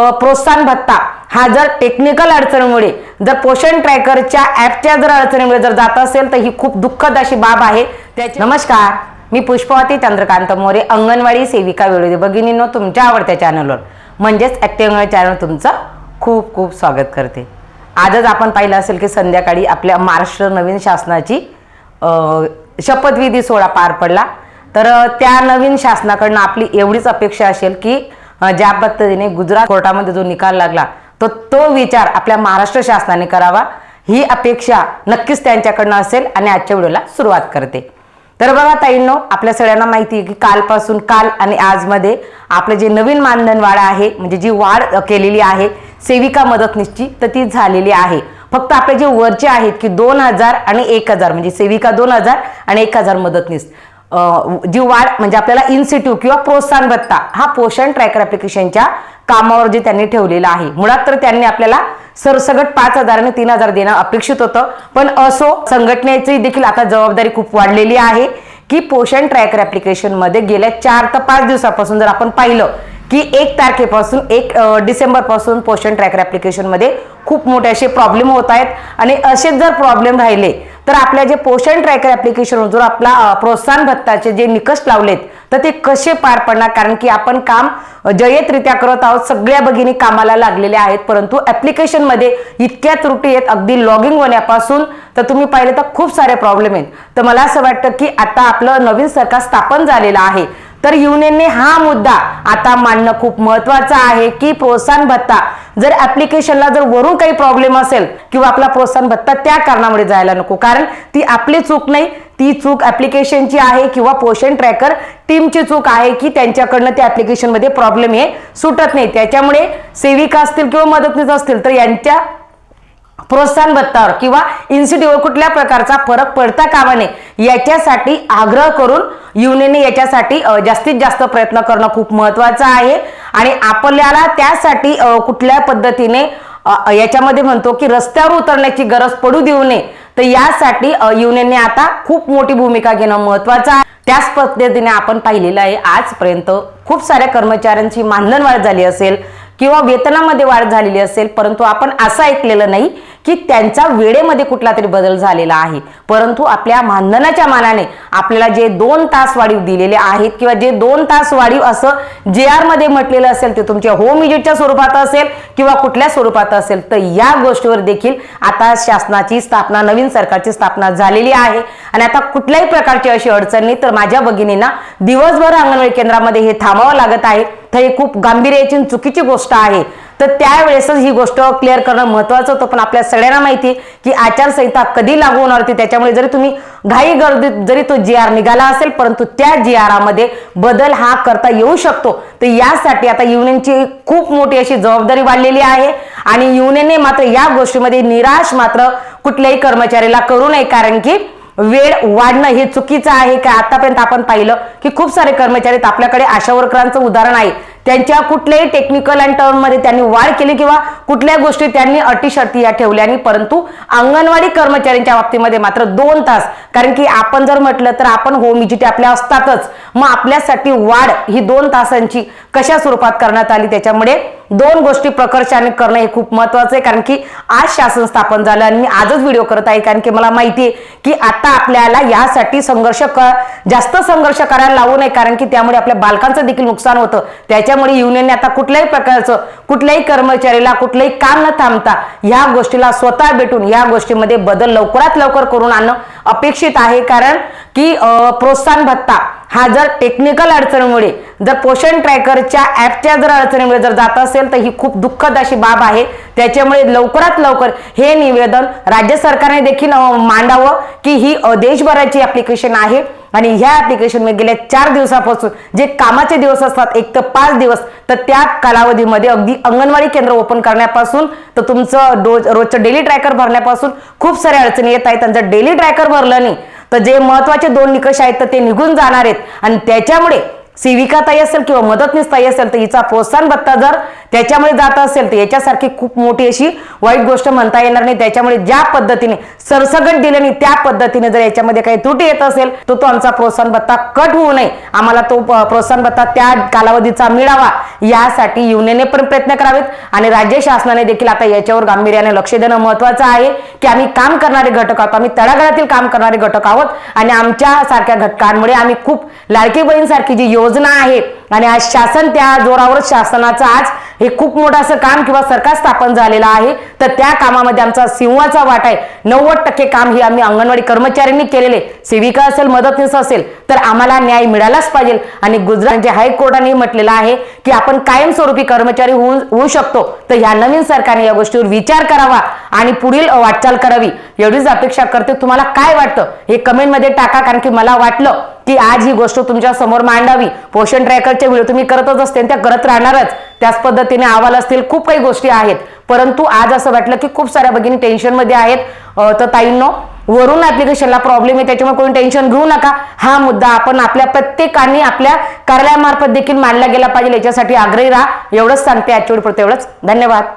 प्रोत्साहन भत्ता. हा जर टेक्निकल अडचणीमुळे जर पोषण ट्रॅकरच्या ऍपच्या जर अडचणीमुळे जर जात असेल तर ही खूप दुःखद अशी बाब आहे. त्याची नमस्कार मी पुष्पवती चंद्रकांत मोरे अंगणवाडी सेविका वेळोदे भगिनींनो तुमच्या आवडत्या चॅनलवर म्हणजेच ॲक्टिव्ह चॅनल तुमचं खूप खूप स्वागत करते. आजच आपण पाहिलं असेल की संध्याकाळी आपल्या महाराष्ट्र नवीन शासनाची शपथविधी सोहळा पार पडला. तर त्या नवीन शासनाकडनं आपली एवढीच अपेक्षा असेल की ज्या पद्धतीने गुजरात कोर्टामध्ये जो निकाल लागला तो तो विचार आपल्या महाराष्ट्र शासनाने करावा. ही अपेक्षा नक्कीच त्यांच्याकडनं असेल आणि आजच्या व्हिडिओला सुरुवात करते. तर बघा ताईंनो आपल्या सगळ्यांना माहिती आहे की कालपासून काल आणि आजमध्ये आपलं जे नवीन मानधन वाढ आहे म्हणजे जी वाढ केलेली आहे सेविका मदतनीसची तर ती झालेली आहे. फक्त आपले जे वरचे आहेत की दोन हजार आणि एक हजार म्हणजे सेविका दोन हजार आणि एक हजार मदतनीस जीव वाढ म्हणजे आपल्याला इन्स्टिट्यूट किंवा प्रोत्साहन भत्ता हा पोषण ट्रॅकर ॲप्लिकेशनच्या कामावर जे त्यांनी ठेवलेला आहे. मुळात तर त्यांनी आपल्याला सरसगट पाच हजार आणि तीन हजार देणं अपेक्षित होतं. पण असो संघटनेची देखील आता जबाबदारी खूप वाढलेली आहे की पोषण ट्रॅकर ॲप्लिकेशनमध्ये गेल्या चार ते पाच दिवसापासून जर आपण पाहिलं की एक तारखेपासून एक डिसेंबरपासून पोषण ट्रॅकर ॲप्लिकेशनमध्ये खूप मोठे असे प्रॉब्लेम होत आहेत. आणि असेच जर प्रॉब्लेम राहिले तर आपल्या जे पोषण ट्रॅकर ऍप्लिकेशन जर आपला प्रोत्साहन भत्ताचे जे निकष लावलेत तर ते कसे पार पडणार? कारण की आपण काम जयतरित्या करत आहोत सगळ्या भगिनी कामाला लागलेल्या आहेत परंतु ऍप्लिकेशनमध्ये इतक्या त्रुटी आहेत अगदी लॉगिंग होण्यापासून तर तुम्ही पाहिले तर खूप सारे प्रॉब्लेम आहेत. तर मला असं वाटतं की आता आपलं नवीन सरकार स्थापन झालेलं आहे. तर युनियनने हा मुद्दा आता मांडणं खूप महत्वाचं आहे की प्रोत्साहन भत्ता. जर ऍप्लिकेशनला जर वरून काही प्रॉब्लेम असेल किंवा आपला प्रोत्साहन भत्ता त्या कारणामुळे जायला नको. कारण ती आपली चूक नाही ती चूक ऍप्लिकेशनची आहे किंवा पोषण ट्रॅकर टीमची चूक आहे की त्यांच्याकडनं त्या ऍप्लिकेशनमध्ये प्रॉब्लेम हे सुटत नाही. त्याच्यामुळे सेविका असतील किंवा मदतनीस असतील तर यांच्या प्रोत्साहन भत्तावर किंवा इन्स्टिट्यूटवर कुठल्या प्रकारचा फरक पडता कामा नये याच्यासाठी आग्रह करून युनियनने याच्यासाठी जास्तीत जास्त प्रयत्न करणं खूप महत्वाचं आहे. आणि आपल्याला त्यासाठी कुठल्या पद्धतीने याच्यामध्ये म्हणतो की रस्त्यावर उतरण्याची गरज पडू देऊ नये तर यासाठी युनियनने आता खूप मोठी भूमिका घेणं महत्वाचं आहे. त्याच पद्धतीने आपण पाहिलेलं आहे आजपर्यंत खूप साऱ्या कर्मचाऱ्यांची मानधन वाढ झाली असेल किंवा वेतनामध्ये वाढ झालेली असेल परंतु आपण असं ऐकलेलं नाही की त्यांचा वेळेमध्ये कुठला तरी बदल झालेला आहे. परंतु आपल्या मानधनाच्या मानाने आपल्याला जे दोन तास वाढीव दिलेले आहेत किंवा जे दोन तास वाढीव असं जे आरमध्ये म्हटलेलं असेल ते तुमच्या होम विजिटच्या स्वरूपात असेल किंवा कुठल्या स्वरूपात असेल तर या गोष्टीवर देखील आता शासनाची स्थापना नवीन सरकारची स्थापना झालेली आहे. आणि आता कुठल्याही प्रकारची अशी अडचण नाही तर माझ्या भगिनींना दिवसभर अंगणवाडी केंद्रामध्ये हे थांबावं लागत आहे. तर ही खूप गांभीर्याची चुकीची गोष्ट आहे. तर त्यावेळेसच ही गोष्ट क्लिअर करणं महत्वाचं होतं पण आपल्या सगळ्यांना माहिती की आचारसंहिता कधी लागू होणार होती त्याच्यामुळे जरी तुम्ही घाई गर्दीत जरी तो जी आर निघाला असेल परंतु त्या जी आरामध्ये बदल हा करता येऊ शकतो. तर यासाठी आता युनियनची खूप मोठी अशी जबाबदारी वाढलेली आहे आणि युनियनने मात्र या गोष्टीमध्ये निराश मात्र कुठल्याही कर्मचाऱ्याला करू नये कारण की वेळ वाढणं हे चुकीचं आहे का? आतापर्यंत आपण पाहिलं की खूप सारे कर्मचारी आपल्याकडे आशा वर्करांचं उदाहरण आहे. त्यांच्या कुठल्याही टेक्निकल अँड टर्ममध्ये त्यांनी वाढ केली किंवा कुठल्या गोष्टी त्यांनी अटी शर्ती या ठेवल्या आणि परंतु अंगणवाडी कर्मचाऱ्यांच्या बाबतीमध्ये मात्र दोन तास कारण की आपण जर म्हटलं तर आपण होम इजिटी आपल्या असतातच मग आपल्यासाठी वाढ ही दोन तासांची कशा स्वरूपात करण्यात आली? त्याच्यामुळे दोन गोष्टी प्रकर्षाने करणं हे खूप महत्वाचं आहे कारण की आज शासन स्थापन झालं आणि मी आजच व्हिडिओ करत आहे कारण की मला माहिती आहे की आता आपल्याला यासाठी संघर्ष क जास्त संघर्ष करायला लावू नये कारण की त्यामुळे आपल्या बालकांचं देखील नुकसान होतं. त्याच्या त्याच्यामुळे युनियनने आता कुठल्याही प्रकारचं कुठल्याही कर्मचारीला कुठलंही काम न थांबता ह्या गोष्टीला स्वतः भेटून या गोष्टीमध्ये बदल लवकरात लवकर करून आणणं अपेक्षित आहे. कारण की प्रोत्साहन भत्ता हा जर टेक्निकल अडचणीमुळे जर पोषण ट्रॅकरच्या ऍपच्या जर अडचणीमुळे जर जात असेल तर ही खूप दुःखद अशी बाब आहे. त्याच्यामुळे लवकरात लवकर हे निवेदन राज्य सरकारने देखील मांडावं की ही देशभराची ऍप्लिकेशन आहे. आणि ह्या ॲप्लिकेशनमध्ये गेल्या चार दिवसापासून जे कामाचे दिवस असतात एक तर पाच दिवस तर त्या कालावधीमध्ये अगदी अंगणवाडी केंद्र ओपन करण्यापासून तर तुमचं डोज रोजचं डेली ट्रॅकर भरण्यापासून खूप साऱ्या अडचणी येत आहेत. आणि जर डेली ट्रॅकर भरलं नाही तर जे महत्त्वाचे दोन निकष आहेत तर ते निघून जाणार आहेत. आणि त्याच्यामुळे सेविका ताई असेल किंवा मदतनीस ताई असेल तर हिचा प्रोत्साहन भत्ता जर त्याच्यामुळे जात असेल तर याच्यासारखी खूप मोठी अशी वाईट गोष्ट म्हणता येणार नाही. त्याच्यामुळे ज्या पद्धतीने सरसगट दिल्याने त्या पद्धतीने जर याच्यामध्ये काही त्रुटी येत असेल तर तो आमचा प्रोत्साहन भत्ता कट होऊ नये. आम्हाला तो प्रोत्साहन भत्ता त्या कालावधीचा मिळावा यासाठी युनियनने पण प्रयत्न करावेत आणि राज्य शासनाने देखील आता याच्यावर गांभीर्याने लक्ष देणं महत्वाचं आहे की आम्ही काम करणारे घटक आहोत आम्ही तळागाळातील काम करणारे घटक आहोत आणि आमच्या सारख्या घटकांमुळे आम्ही खूप लाडकी बहीण सारखी जी योजना आहे आणि आज शासन त्या जोरावरच शासनाचं आज हे खूप मोठं असं काम किंवा सरकार स्थापन झालेलं आहे. तर त्या कामामध्ये आमचा सिंहाचा वाटा आहे. नव्वद टक्के काम हे आम्ही अंगणवाडी कर्मचाऱ्यांनी केलेले सेविका असेल मदतनीस असेल तर आम्हाला न्याय मिळालाच पाहिजे. आणि गुजरातच्या म्हणजे हायकोर्टाने म्हटलेलं आहे की आपण कायमस्वरूपी कर्मचारी होऊ होऊ शकतो. तर ह्या नवीन सरकारने या गोष्टीवर विचार करावा आणि पुढील वाटचाल करावी. एवढीच अपेक्षा करते. तुम्हाला काय वाटतं? हे कमेंटमध्ये टाका कारण की मला वाटलं की आज ही गोष्ट तुमच्यासमोर मांडावी. पोषण ट्रॅकरचे व्हिडिओ तुम्ही करतच असते त्या करत राहणारच. त्याच पद्धतीने अहवाल असतील खूप काही गोष्टी आहेत. परंतु आज असं वाटलं की खूप साऱ्या भगिनी टेन्शनमध्ये आहेत. तर ताईंनो वरून ऍप्लिकेशनला प्रॉब्लेम आहे त्याच्यामुळे कोणी टेन्शन घेऊ नका. हा मुद्दा आपण आपल्या प्रत्येकाने आपल्या कार्यालयामार्फत देखील मांडला गेला पाहिजे. याच्यासाठी आग्रही राहा. एवढंच सांगते आजच्या वेळी एवढंच. धन्यवाद.